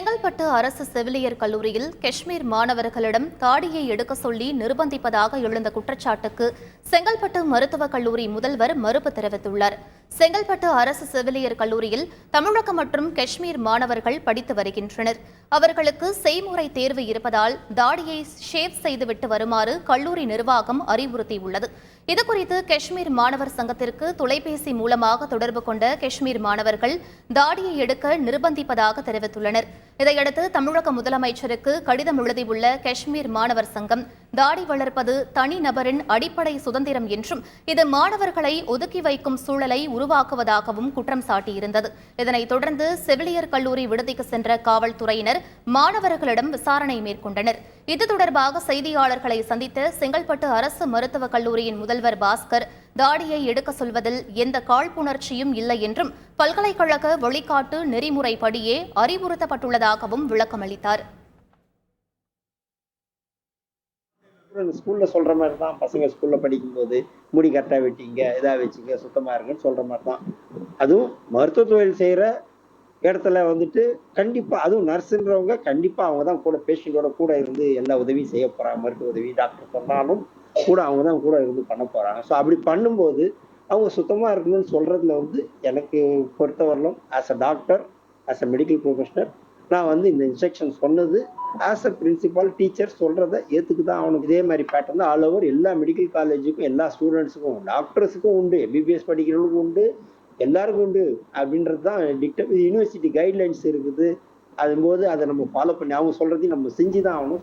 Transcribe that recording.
செங்கல்பட்டு அரசு செவிலியர் கல்லூரியில் காஷ்மீர் மாணவர்களிடம் தாடியை எடுக்க சொல்லி நிர்பந்திப்பதாக எழுந்த குற்றச்சாட்டுக்கு செங்கல்பட்டு மருத்துவக் கல்லூரி முதல்வர் மறுப்பு தெரிவித்துள்ளார். செங்கல்பட்டு அரசு செவிலியர் கல்லூரியில் தமிழகம் மற்றும் காஷ்மீர் மாணவர்கள் படித்து வருகின்றனர். அவர்களுக்கு செய்முறை தேர்வு இருப்பதால் தாடியை ஷேவ் செய்துவிட்டு வருமாறு கல்லூரி நிர்வாகம் அறிவுறுத்தியுள்ளது. இதுகுறித்து காஷ்மீர் மாணவர் சங்கத்திற்கு தொலைபேசி மூலமாக தொடர்பு கொண்ட காஷ்மீர் மாணவர்கள் தாடியை எடுக்க நிர்பந்திப்பதாக தெரிவித்துள்ளனர். இதையடுத்து தமிழக முதலமைச்சருக்கு கடிதம் எழுதியுள்ள காஷ்மீர் மாணவர் சங்கம் தாடி வளர்ப்பது தனிநபரின் அடிப்படை சுதந்திரம் என்றும் இது மாணவர்களை ஒதுக்கி வைக்கும் சூழலை உருவாக்குவதாகவும் குற்றம் சாட்டியிருந்தது. இதனைத் தொடர்ந்து செவிலியர் கல்லூரி விடுதிக்கு சென்ற காவல்துறையினர் மாணவர்களிடம் விசாரணை மேற்கொண்டனர். இது தொடர்பாக செய்தியாளர்களை சந்தித்த செங்கல்பட்டு அரசு மருத்துவக் கல்லூரியின் முதல்வர் பாஸ்கர் தாடியை எடுக்க சொல்வதில் எந்த காழ்ப்புணர்ச்சியும் இல்லை என்றும் பல்கலைக்கழக வழிகாட்டு நெறிமுறைப்படியே அறிவுறுத்தப்பட்டுள்ளதாகவும் விளக்கமளித்தார். ஸ்கூல்ல சொல்ற மாதிரி தான் பசங்க ஸ்கூல்ல படிக்கும்போது முடி கரெக்டா வெட்டிங்க இதா வச்சுங்க சுத்தமா இருங்கன்னு சொல்ற மாதிரி தான் அதுவும் மருத்துவ தொழில் செய்யற இடத்துல வந்துட்டு கண்டிப்பா அதுவும் நர்ஸுன்றவங்க கண்டிப்பா அவங்க தான் கூட பேஷண்டோட கூட இருந்து எல்லா உதவியும் செய்ய போறாங்க. மருத்துவ உதவி டாக்டர் சொன்னாலும் கூட அவங்க தான் கூட இருந்து பண்ண போகிறாங்க ஸோ அப்படி பண்ணும்போது அவங்க சுத்தமாக இருக்கணும்னு சொல்கிறதுல வந்து எனக்கு பொறுத்தவரையிலும் as a doctor as a medical professional நான் வந்து இந்த இன்ஸ்ட்ரக்ஷன் சொன்னது ஆஸ் அ பிரின்சிபால் டீச்சர் சொல்கிறத ஏற்றுக்கு தான் அவனுக்கு இதே மாதிரி பேட்டர்ன் ஆல் ஓவர் எல்லா மெடிக்கல் காலேஜுக்கும் எல்லா ஸ்டூடெண்ட்ஸுக்கும் டாக்டர்ஸுக்கும் உண்டு எம்பிபிஎஸ் படிக்கிறவங்களுக்கும் உண்டு எல்லாருக்கும் உண்டு அப்படின்றது தான் டிக்ட யூனிவர்சிட்டி கைட்லைன்ஸ் இருக்குது. அதும்போது அதை நம்ம ஃபாலோ பண்ணி அவங்க சொல்கிறதையும் நம்ம செஞ்சு தான் ஆகணும்.